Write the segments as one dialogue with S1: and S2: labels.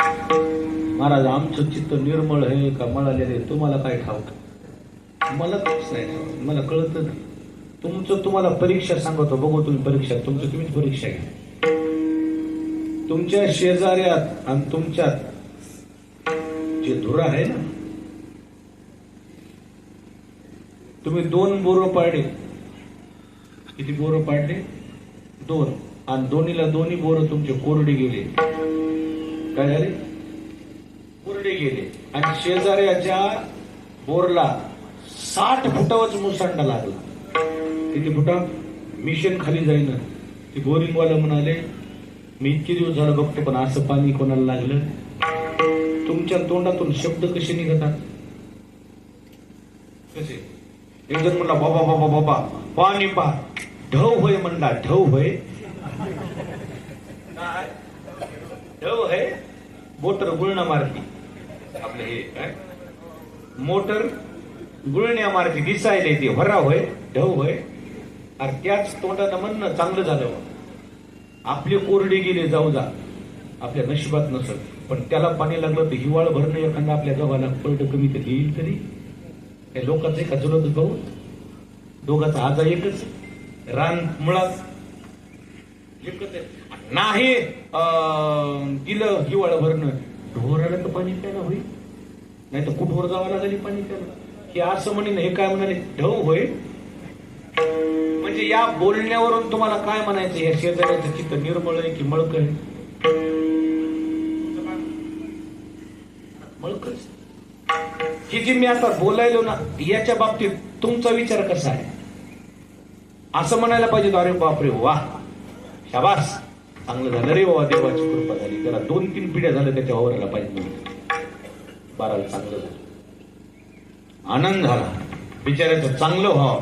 S1: महाराज आमचं चित्त निर्मळ आहे का मळालेले तुम्हाला काय ठाऊक? मला काहीच नाही मला कळत नाही. तुमचं तुम्हाला परीक्षा सांगतो. बघू तुम्ही परीक्षा. तुमचं तुम्हीच परीक्षा घ्या. तुमच्या शेजाऱ्यात आणि तुमच्यात जे धुरा आहे ना तुम्ही दोन बोरं पाडले. किती बोरं पाडले? दोन. आणि दोन्हीला दोन्ही बोरं तुमचे कोरडे गेले. झाले? कोरडे गेले. आणि शेजाऱ्याच्या बोरला साठ फुटावच मुसंडा लागला. किती फुटा? मिशन खाली जाईन. ते बोरिंगवाला म्हणाले मी इतके दिवस झालं बघतो पण असं पाणी कोणाला लागलं? तुमच्या तोंडातून शब्द कसे निघतात? कसे? एक जण म्हणला बाबा बाबा बाबा पाणी पहा ढव होय म्हणला ढव होय? ढव आहे मोटर गुळण्यामार्फी मारती आपलं हे काय? मोटर गुळण्यामार्फी दिसायला ते वरा होय ढव होय. अरे त्याच तोंडानं म्हणणं चांगलं झालं आपले कोरडे गेले जाऊ जा. आपल्या नशिबात नसत पण त्याला पाणी लागलं तर हिवाळ भरणं एखादा आपल्या गव्हाला कोरडं कमी तर येईल तरी. हे लोकांचं एका जुलत गहू दोघाचा आजा एकच. रान मुळात एकच आहे. नाही अं, दिलं हिवाळा भरणं ढोराला तर पाणी प्यायला होईल. नाही तर कुठवर जावं लागेल पाणी प्यायला? हे असं म्हणेन हे काय म्हणाले? ढव होय. म्हणजे या बोलण्यावरून तुम्हाला काय म्हणायचं? या शेजाऱ्याचं चित्त निर्मळ आहे की मळक आहे? मळकच ही जी मी आता बोलायलो ना याच्या बाबतीत तुमचा विचार कसा आहे? असं म्हणायला पाहिजे अरे बापरे वा शाबास. चांगलं झालं. रे बाबा देवाची कृपा झाली. त्याला दोन तीन पिढ्या झाल्या त्याच्या वावराला पाहिजे बाराला चांगलं झालं. आनंद झाला. बिचाऱ्याचं चांगलं व्हावं.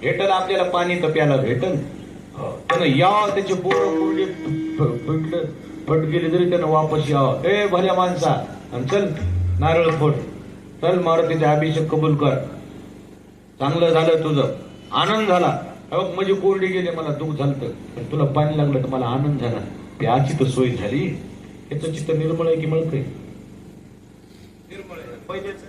S1: भेटल आपल्याला पाणी तर प्यायला भेटल. हो. त्यानं या त्याचे बोर कुरडे फुटलं फट गेले तरी त्यानं वापस यावं. ए भल्या माणसा. आणि चल नारळ फोड. चल मारुतीचे अभिषेक कबूल कर. चांगलं झालं तुझं. आनंद झाला. हे बघ म्हणजे कोरडे गेले मला दुःख झालं पण तुला पाणी लागलं तर मला आनंद झाला. त्याची तर सोय झाली. त्याचं चित्त निर्मळ आहे की मळक आहे? निर्मळ आहे. पहिलेच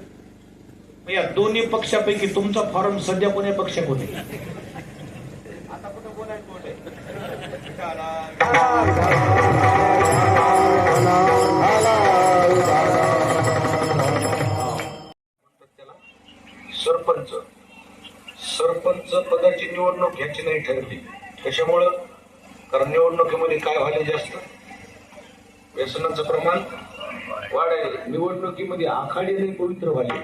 S1: या दोन्ही पक्षापैकी तुमचा फॉर्म सध्या कोण्या पक्षात होते आता कुठं बोलायचं बोल सरपंच. सरपंच पदाची निवडणूक घ्यायची नाही ठरली. कशामुळं कारण निवडणुकीमध्ये काय व्हायला जास्त? व्यसनाचं प्रमाण वाढेल. निवडणुकीमध्ये आखाडी नाही पवित्र व्हायला.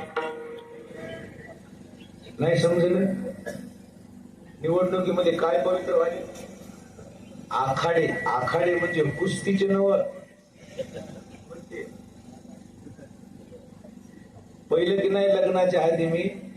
S1: नाही समजलं? निवडणुकीमध्ये काय पवित्र व्हायले? आखाडे. आखाडे म्हणजे कुस्तीचे नव पहिले की नाही लग्नाच्या आधी मी